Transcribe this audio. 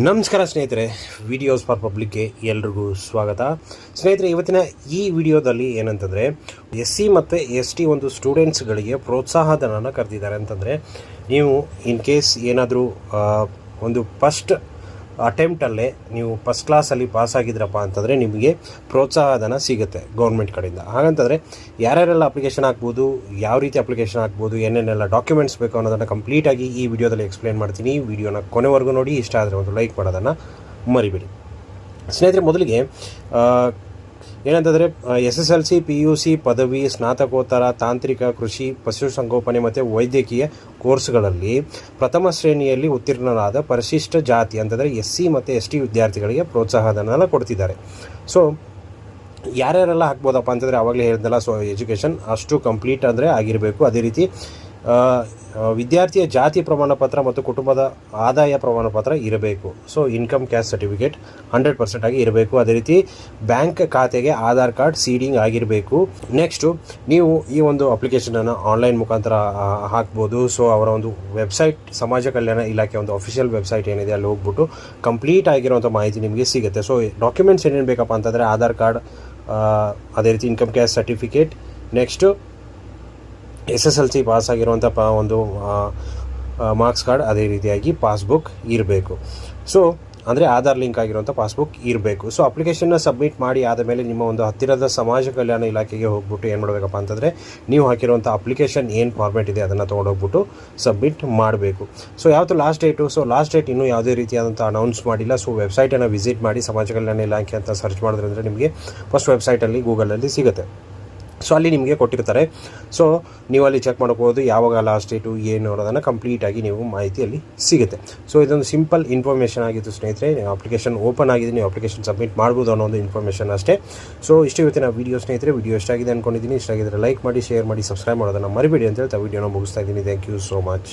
ನಮಸ್ಕಾರ ಸ್ನೇಹಿತರೆ videos for ಪಬ್ಲಿಕ್ಗೆ ಎಲ್ರಿಗೂ ಸ್ವಾಗತ. ಸ್ನೇಹಿತರೆ, ಇವತ್ತಿನ ಈ ವಿಡಿಯೋದಲ್ಲಿ ಏನಂತಂದರೆ ಎಸ್ ಸಿ ಮತ್ತು ಎಸ್ ಟಿ ಒಂದು ಸ್ಟೂಡೆಂಟ್ಸ್ಗಳಿಗೆ ಪ್ರೋತ್ಸಾಹಧನನ ಕರೆದಿದ್ದಾರೆ ಅಂತಂದರೆ, ನೀವು ಇನ್ ಕೇಸ್ ಏನಾದರೂ ಒಂದು ಫಸ್ಟ್ ಅಟೆಂಪ್ಟಲ್ಲೇ ನೀವು ಫಸ್ಟ್ ಕ್ಲಾಸಲ್ಲಿ ಪಾಸ್ ಆಗಿದ್ರಪ್ಪ ಅಂತಂದರೆ ನಿಮಗೆ ಪ್ರೋತ್ಸಾಹಧನ ಸಿಗುತ್ತೆ ಗೌರ್ಮೆಂಟ್ ಕಡೆಯಿಂದ. ಹಾಗಂತಂದರೆ ಯಾರ್ಯಾರೆಲ್ಲ ಅಪ್ಲಿಕೇಶನ್ ಹಾಕ್ಬೋದು, ಯಾವ ರೀತಿ ಅಪ್ಲಿಕೇಶನ್ ಹಾಕ್ಬೋದು, ಏನೇನೆಲ್ಲ ಡಾಕ್ಯುಮೆಂಟ್ಸ್ ಬೇಕು ಅನ್ನೋದನ್ನು ಕಂಪ್ಲೀಟಾಗಿ ಈ ವಿಡಿಯೋದಲ್ಲಿ ಎಕ್ಸ್ಪ್ಲೇನ್ ಮಾಡ್ತೀನಿ. ಈ ವಿಡಿಯೋನ ಕೊನೆವರೆಗೂ ನೋಡಿ, ಇಷ್ಟ ಆದರೆ ಒಂದು ಲೈಕ್ ಮಾಡೋದನ್ನು ಮರಿಬೇಡಿ. ಸ್ನೇಹಿತರೆ, ಮೊದಲಿಗೆ ಏನಂತಂದರೆ S S L C P U C, ಪದವಿ, ಸ್ನಾತಕೋತ್ತರ, ತಾಂತ್ರಿಕ, ಕೃಷಿ ಪಶುಸಂಗೋಪನೆ ಮತ್ತು ವೈದ್ಯಕೀಯ ಕೋರ್ಸ್ಗಳಲ್ಲಿ ಪ್ರಥಮ ಶ್ರೇಣಿಯಲ್ಲಿ ಉತ್ತೀರ್ಣರಾದ ಪರಿಶಿಷ್ಟ ಜಾತಿ, ಅಂತಂದರೆ ಎಸ್ ಸಿ ಮತ್ತು ಎಸ್ ಟಿ ವಿದ್ಯಾರ್ಥಿಗಳಿಗೆ ಪ್ರೋತ್ಸಾಹಧನ ಕೊಡ್ತಿದ್ದಾರೆ. ಸೊ, ಯಾರ್ಯಾರೆಲ್ಲ ಹಾಕ್ಬೋದಪ್ಪ ಅಂತಂದರೆ ಆವಾಗಲೇ ಹೇಳಿದ್ನಲ್ಲ ಸೊ, ಎಜುಕೇಷನ್ ಅಷ್ಟು ಕಂಪ್ಲೀಟ್ ಅಂದರೆ ಆಗಿರಬೇಕು. ಅದೇ ರೀತಿ ವಿದ್ಯಾರ್ಥಿಯ ಜಾತಿ ಪ್ರಮಾಣ ಪತ್ರ ಮತ್ತು ಕುಟುಂಬದ ಆದಾಯ ಪ್ರಮಾಣ ಪತ್ರ ಇರಬೇಕು. So income cash certificate hundred percent ಆಗಿ ಇರಬೇಕು. ಅದೇ ರೀತಿ ಬ್ಯಾಂಕ್ ಖಾತೆಗೆ ಆಧಾರ್ ಕಾರ್ಡ್ ಸೀಡಿಂಗ್ ಆಗಿರಬೇಕು. ನೆಕ್ಸ್ಟು ನೀವು ಈ ಒಂದು ಅಪ್ಲಿಕೇಶನನ್ನು ಆನ್ಲೈನ್ ಮುಖಾಂತರ ಹಾಕ್ಬೋದು. ಸೊ ಅವರ ಒಂದು ವೆಬ್ಸೈಟ್ ಸಮಾಜ ಕಲ್ಯಾಣ ಇಲಾಖೆ ಒಂದು ಅಫಿಷಿಯಲ್ ವೆಬ್ಸೈಟ್ ಏನಿದೆ ಅಲ್ಲಿ ಹೋಗ್ಬಿಟ್ಟು ಕಂಪ್ಲೀಟ್ ಆಗಿರುವಂಥ ಮಾಹಿತಿ ನಿಮಗೆ ಸಿಗುತ್ತೆ. ಸೊ ಡಾಕ್ಯುಮೆಂಟ್ಸ್ ಏನೇನು ಬೇಕಪ್ಪ ಅಂತಂದರೆ ಆಧಾರ್ ಕಾರ್ಡ್ ಅದೇ ರೀತಿ income cash certificate next S S L C pass ಆಗಿರುವಂಥ ಪ ಒಂದು ಮಾರ್ಕ್ಸ್ ಕಾರ್ಡ್ ಅದೇ ರೀತಿಯಾಗಿ ಪಾಸ್ಬುಕ್ ಇರಬೇಕು. ಸೊ, ಅಂದರೆ ಆಧಾರ್ ಲಿಂಕ್ ಆಗಿರುವಂಥ ಪಾಸ್ಬುಕ್ ಇರಬೇಕು. ಸೊ, ಅಪ್ಲಿಕೇಶನ್ನ ಸಬ್ಮಿಟ್ ಮಾಡಿ ಆದಮೇಲೆ ನಿಮ್ಮ ಒಂದು ಹತ್ತಿರದ ಸಮಾಜ ಕಲ್ಯಾಣ ಇಲಾಖೆಗೆ ಹೋಗ್ಬಿಟ್ಟು ಏನು ಮಾಡಬೇಕಪ್ಪ ಅಂತಂದರೆ ನೀವು ಹಾಕಿರುವಂಥ ಅಪ್ಲಿಕೇಶನ್ ಏನು ಫಾರ್ಮೇಟ್ ಇದೆ ಅದನ್ನು ತೊಗೊಂಡೋಗ್ಬಿಟ್ಟು ಸಬ್ಮಿಟ್ ಮಾಡಬೇಕು. ಸೊ ಯಾವುದು last date so last date ಇನ್ನೂ ಯಾವುದೇ ರೀತಿಯಾದಂಥ ಅನೌನ್ಸ್ ಮಾಡಿಲ್ಲ. ಸೊ ವೆಬ್ಸೈಟನ್ನು ವಿಸಿಟ್ ಮಾಡಿ ಸಮಾಜ ಕಲ್ಯಾಣ ಇಲಾಖೆ ಅಂತ ಸರ್ಚ್ ಮಾಡಿದ್ರೆ ಅಂದರೆ ನಿಮಗೆ ಫಸ್ಟ್ ವೆಬ್ಸೈಟಲ್ಲಿ ಗೂಗಲಲ್ಲಿ ಸಿಗುತ್ತೆ. ಸೊ ಅಲ್ಲಿ ನಿಮಗೆ ಕೊಟ್ಟಿರ್ತಾರೆ. ಸೊ ನೀವು ಅಲ್ಲಿ ಚೆಕ್ ಮಾಡ್ಕೋಬೋದು ಯಾವಾಗ ಲಾಸ್ಟ್ ಡೇಟು ಏನು ಅನ್ನೋದನ್ನು ಕಂಪ್ಲೀಟಾಗಿ ನೀವು ಮಾಹಿತಿಯಲ್ಲಿ ಸಿಗುತ್ತೆ. ಸೊ ಇದೊಂದು ಸಿಂಪಲ್ ಇನ್ಫಾರ್ಮೇಷನ್ ಆಗಿತ್ತು ಸ್ನೇಹಿತರೆ. ನೀವು ಅಪ್ಲಿಕೇಶನ್ ಓಪನ್ ಆಗಿದೆ, ನೀವು ಅಪ್ಲಿಕೇಶನ್ ಸಬ್ಮಿಟ್ ಮಾಡ್ಬೋದು ಅನ್ನೋ ಒಂದು ಇನ್ಫಾರ್ಮೇಷನ್ ಅಷ್ಟೇ. ಸೊ ಇಷ್ಟು ಇವತ್ತಿನ ವೀಡಿಯೋ ಸ್ನೇಹಿತರೆ. ವಿಡಿಯೋ ಎಷ್ಟಾಗಿದೆ ಅಂದ್ಕೊಂಡಿದ್ದೀನಿ ಇಷ್ಟಾಗಿದ್ದರೆ ಲೈಕ್ ಮಾಡಿ ಶೇರ್ ಮಾಡಿ ಸಬ್ಸ್ಕ್ರೈಬ್ ಮಾಡೋದನ್ನು ಮರಿಬೇಡಿ ಅಂತ ಹೇಳ್ತಾ ವೀಡಿಯೋನ ಮುಗಿಸ್ತಾ ಇದ್ದೀನಿ. Thank you so much